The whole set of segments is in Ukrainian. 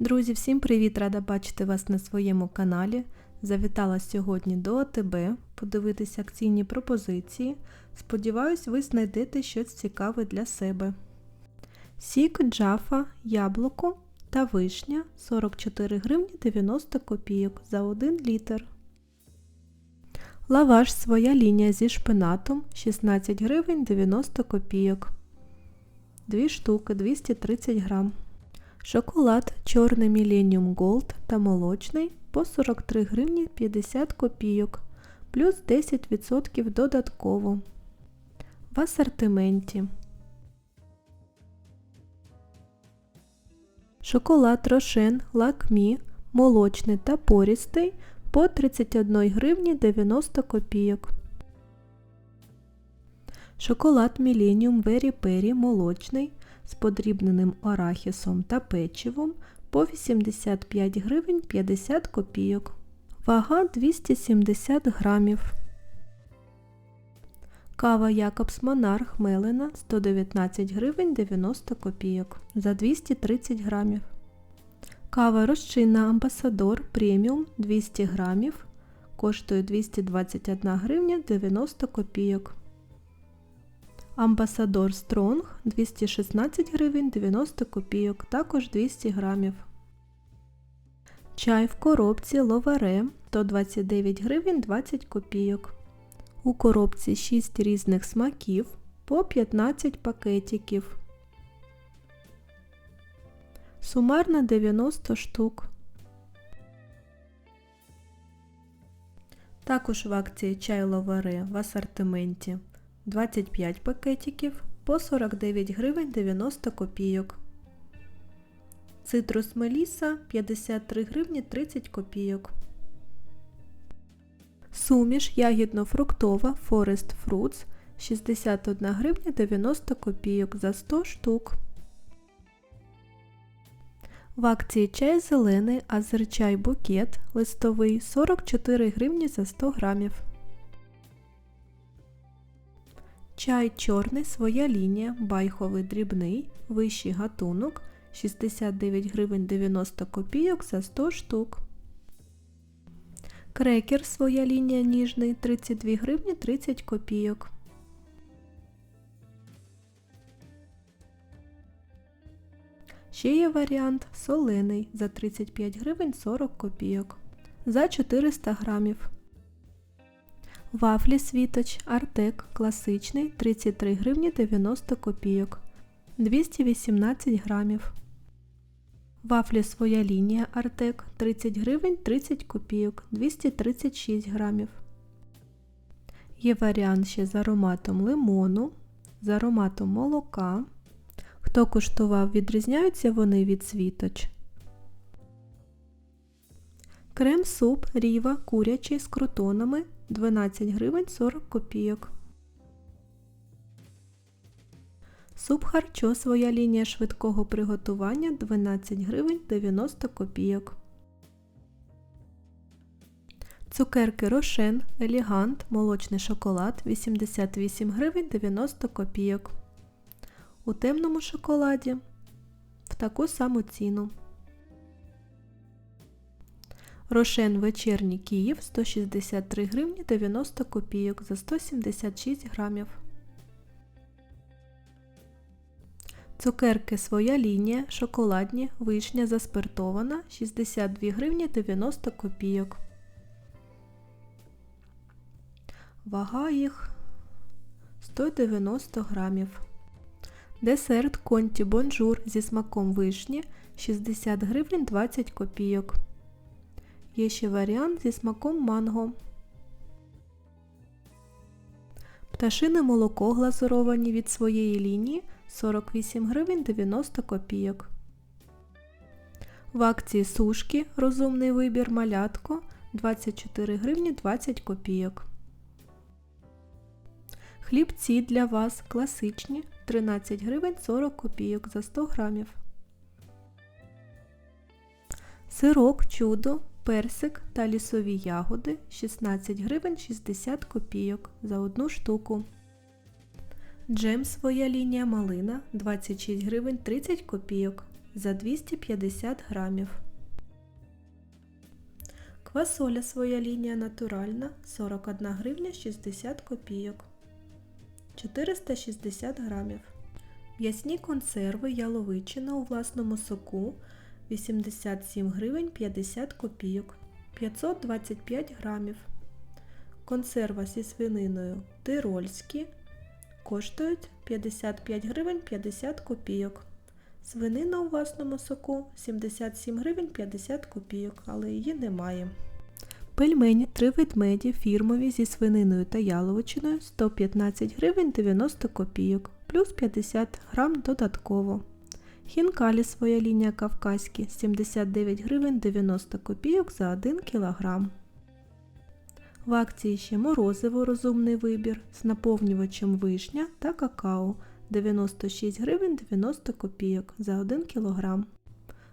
Друзі, всім привіт! Рада бачити вас на своєму каналі. Завітала сьогодні до АТБ подивитися акційні пропозиції. Сподіваюсь, ви знайдете щось цікаве для себе. Сік джафа, яблуко та вишня 44 гривні 90 копійок за 1 літр. Лаваш своя лінія зі шпинатом 16 гривень 90 копійок. 2 штуки 230 грам. Шоколад чорний Millennium Gold та молочний по 43 гривні 50 копійок, плюс 10% додатково. В асортименті. Шоколад Рошен Лакмі молочний та порістий по 31 гривні 90 копійок. Шоколад Millennium Very Perry молочний з подрібненим арахісом та печивом по 85 гривень 50 копійок. Вага 270 грамів. Кава Якобс Монарх Мелена 119 гривень 90 копійок за 230 грамів. Кава розчинна Амбасадор преміум 200 грамів коштує 221 гривня 90 копійок. Амбасадор Стронг 216 гривень 90 копійок, також 200 грамів. Чай в коробці Ловаре 129 гривень 20 копійок. У коробці 6 різних смаків по 15 пакетиків. Сумарно 90 штук. Також в акції чай Ловаре в асортименті 25 пакетиків по 49 гривень 90 копійок. Цитрус Меліса 53 гривні 30 копійок. Суміш ягідно-фруктова Forest Fruits 61 гривня 90 копійок за 100 штук. В акції чай зелений азерчай букет листовий 44 гривні за 100 грамів. Чай чорний своя лінія, байховий дрібний, вищий гатунок 69 гривень 90 копійок за 100 штук. Крекер своя лінія ніжний 32 гривні 30 копійок. Ще є варіант солений за 35 гривень 40 копійок. За 400 грамів. Вафлі світоч Артек класичний 33 гривні 90 копійок 218 грамів. Вафлі своя лінія Артек 30 гривень 30 копійок 236 грамів. Є варіант ще з ароматом лимону, з ароматом молока. Хто куштував, відрізняються вони від світоч. Крем-суп ріва курячий з крутонами 12 гривень 40 копійок. Суп харчо своя лінія швидкого приготування 12 гривень 90 копійок. Цукерки Рошен Елігант молочний шоколад 88 гривень 90 копійок. У темному шоколаді в таку саму ціну. Рошен вечірній Київ 163 гривні 90 копійок за 176 грамів. Цукерки своя лінія, шоколадні, вишня заспиртована 62 гривні 90 копійок. Вага їх 190 грамів. Десерт Конті Бонжур зі смаком вишні 60 гривень 20 копійок. Є ще варіант зі смаком манго. Пташине молоко глазуровані від своєї лінії 48 гривень 90 копійок. В акції сушки розумний вибір малятко 24 гривні 20 копійок. Хлібці для вас класичні 13 гривень 40 копійок за 100 грамів. Сирок чудо персик та лісові ягоди 16 гривень 60 копійок за одну штуку. Джем своя лінія малина 26 гривень 30 копійок за 250 грамів. Квасоля своя лінія натуральна 41 гривня 60 копійок. 460 грамів. М'ясні консерви яловичина у власному соку 87 гривень 50 копійок. 525 грамів. Консерва зі свининою тирольські коштують 55 гривень 50 копійок. Свинина у власному соку 77 гривень 50 копійок, але її немає. Пельмені три ведмеді фірмові зі свининою та яловичиною 115 гривень 90 копійок, плюс 50 грам додатково. Хінкалі своя лінія кавказькі 79 гривень 90 копійок за 1 кілограм. В акції ще морозиво розумний вибір з наповнювачем вишня та какао 96 гривень 90 копійок за 1 кг.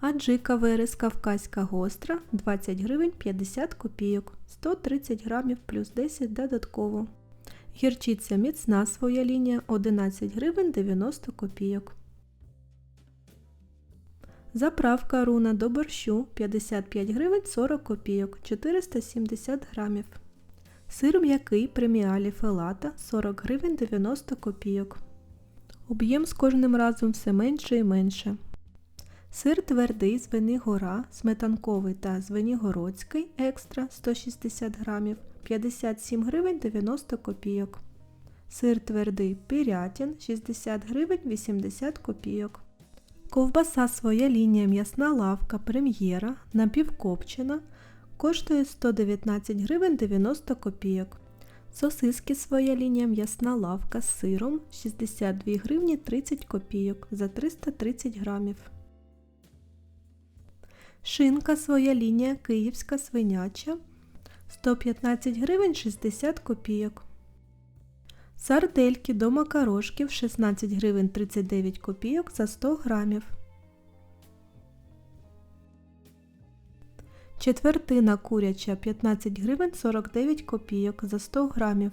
Аджика верес кавказька гостра 20 гривень 50 копійок, 130 грамів плюс 10 додатково. Гірчиця міцна своя лінія 11 гривень 90 копійок. Заправка руна до борщу 55 гривень 40 копійок 470 грамів. Сир м'який преміалі фелата 40 гривень 90 копійок. Об'єм з кожним разом все менше і менше. Сир твердий Звенигора, сметанковий та Звенігородський екстра 160 грамів 57 гривень 90 копійок. Сир твердий Пірятін 60 гривень 80 копійок. Ковбаса своя лінія м'ясна лавка прем'єра напівкопчена коштує 119 гривень 90 копійок. Сосиски своя лінія м'ясна лавка з сиром 62 гривні 30 копійок за 330 грамів. Шинка своя лінія київська свиняча 115 гривень 60 копійок. Сардельки до макарошків 16 гривень 39 копійок за 100 грамів. Четвертина куряча 15 гривень 49 копійок за 100 грамів.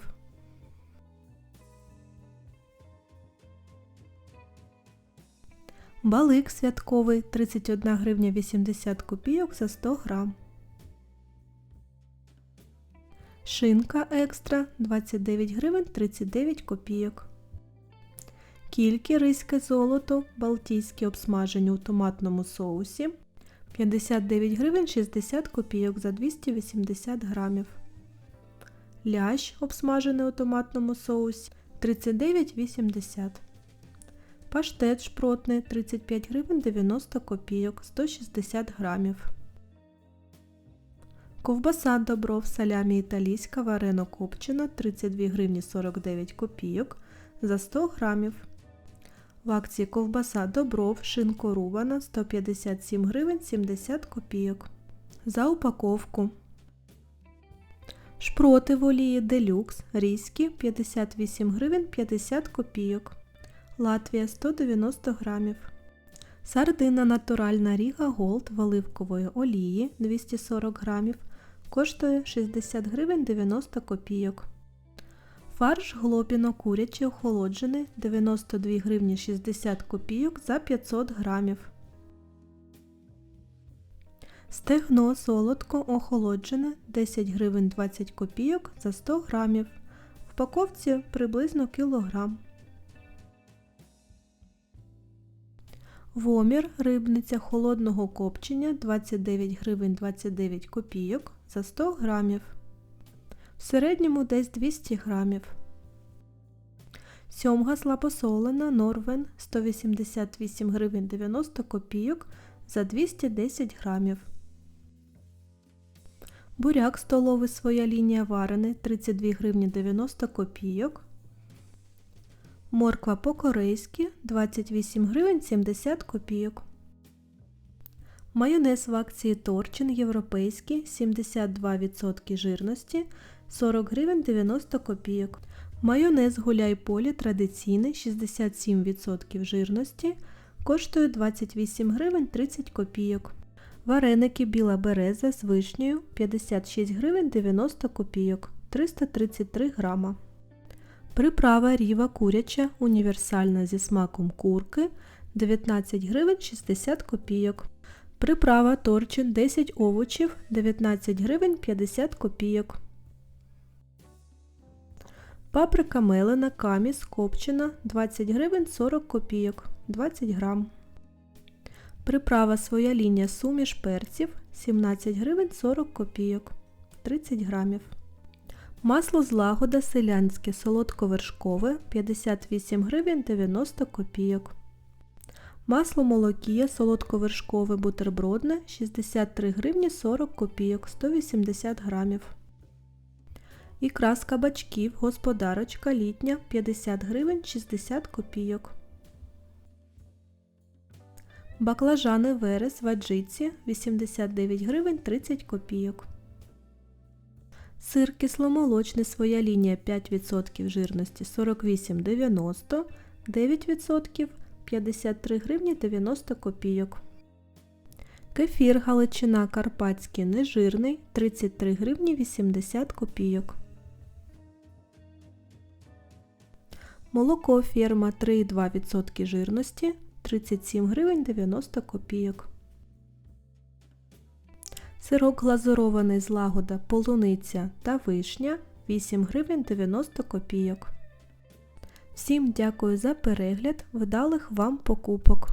Балик святковий 31 гривня 80 копійок за 100 грам. Шинка екстра 29 гривень 39 копійок. Кільки ризьке золото балтійські обсмажені у томатному соусі 59 гривень 60 копійок за 280 грамів. Лящ обсмажений у томатному соусі 39,80 Паштет шпротний 35 гривень 90 копійок 160 грамів. Ковбаса добров салямі італійська варено копчена 32 гривні 49 копійок за 100 грамів. В акції ковбаса добров шинкорубана 157 гривень 70 копійок. За упаковку. Шпроти в олії делюкс різькі 58 гривень 50 копійок. Латвія 190 грамів. Сардина натуральна Ріга Голд в оливкової олії 240 грамів коштує 60 гривень 90 копійок. Фарш глобіно курячий охолоджений 92 гривні 60 копійок за 500 грамів. Стегно солодко охолоджене 10 гривень 20 копійок за 100 грамів. В упаковці приблизно кілограм. Вомір рибниця холодного копчення 29 гривень 29 копійок за 100 грамів. В середньому десь 200 грамів. Сьомга слабосолена Норвен 188 гривень 90 копійок за 210 грамів. Буряк столовий своя лінія варений 32 гривні 90 копійок. Морква по-корейськи 28 гривень 70 копійок. Майонез в акції Торчин європейський 72% жирності 40 гривень 90 копійок. Майонез гуляй полі традиційний 67% жирності коштує 28 гривень 30 копійок. Вареники біла береза з вишнею 56 гривень 90 копійок 333 грама. Приправа ріва куряча універсальна зі смаком курки 19 гривень 60 копійок. Приправа торчин 10 овочів 19 гривень 50 копійок. Паприка мелена каміс копчена 20 гривень 40 копійок 20 грам. Приправа своя лінія суміш перців 17 гривень 40 копійок 30 грамів. Масло злагода селянське солодковершкове 58 гривень 90 копійок. Масло молокія солодковершкове бутербродне 63 гривні 40 копійок 180 грамів. Ікра з кабачків господарочка літня 50 гривень 60 копійок. Баклажани верес в аджиці 89 гривень 30 копійок. Сир кисломолочний своя лінія 5% жирності 48,90, 9% 53 гривні 90 копійок. Кефір Галичина Карпатський нежирний 33 гривні 80 копійок. Молоко ферма 3,2% жирності 37 гривень 90 копійок. Сирок глазурований з лагода полуниця та вишня 8 гривень 90 копійок. Всім дякую за перегляд, вдалих вам покупок!